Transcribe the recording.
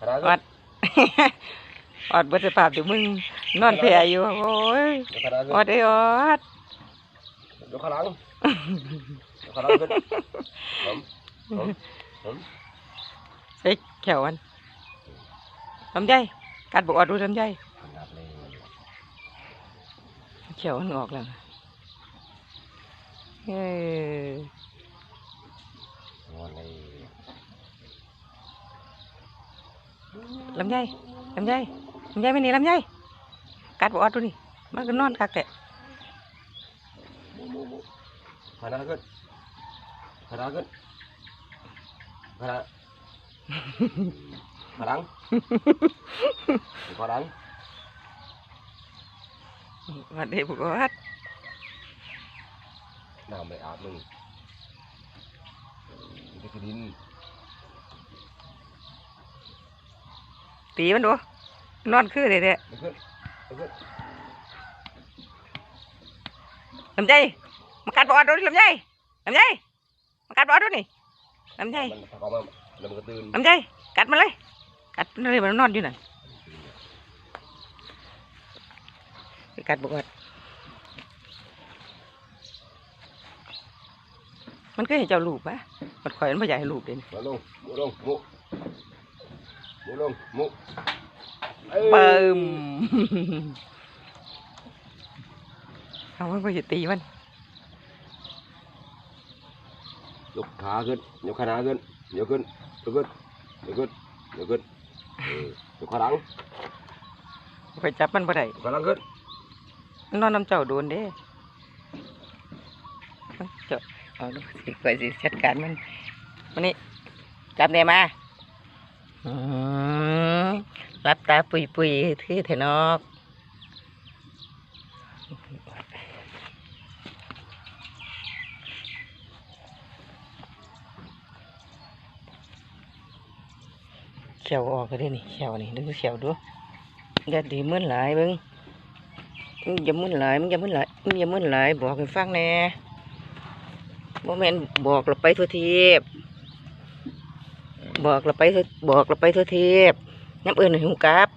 ขนาดออด ออดเบดสภาพอยู่มึงนอนแผ่อยู่ โอ้ยเดี๋ยวขนาดออดไอ้ออดเดี๋ยวขางหลังเดี๋ยวขางหลังขึ้นผมผมผมใส่แขวมันลำไยกัดบอกออดดูลำไยขนาดเลยแขวมันออกแล้วนะเออ งอนเลย ลำไยลำไยลำไยไม่หนีลำไยกัดบอกออดดูนี่มันก็นอนคักแต่ขนาดขึ้นขนาดขึ้นขนาดขางหลังขางหลังวันเด็กบอกออดน้ำไม่อาบมึงมันจะกระดิน ตีมันดูนอนคือเด็ดเดี๋ยวขึ้นเดี๋ยวขึ้นลำไยมันกัดบอกออดดูนี่ลำไยลำไยมันกัดบอกออดดูนี่ลำไยมันพอมาแล้วมันก็ตื่นลำไยกัดมันเลย กัดมันเลยมันนอนอยู่นั่นไปกัดบอกว่ามันก็เห็นเจ้าลูกปะมันคอยมันไม่อยากให้ลูกเด่นมาลงมุลง มุมุลงมุอ้ยเปิมเอามันก็จะตีมันยกขาขึ้นยกขาหน้าขึ้นยกขึ้นยกขึ้นยกขึ้นยกขึ้นเออยกขาหลังคอยจับมันบ่ได้ยกขาหลังขึ้นมันนอนน้ำเจ้าโดนเด้เจ้าเอาดูสิคอยสิจัดการมันมันนี่จับเดมาอืม รับตาปุยปุยๆทื่เถอะนอกเขียวออกก็ได้นี่เขียวนี่ดูเขียวดูอย่าดีมือนหลายมึงอย่ามึนหลายมึงอย่ามึนหลายมึงอย่ามึนหลายบอกให้ฟังแน่บ่แม่นบอกเราไปทั่วที บอกเราไปบอกเราไปทั่วทีบน้ำเอื่นให้หูกลับ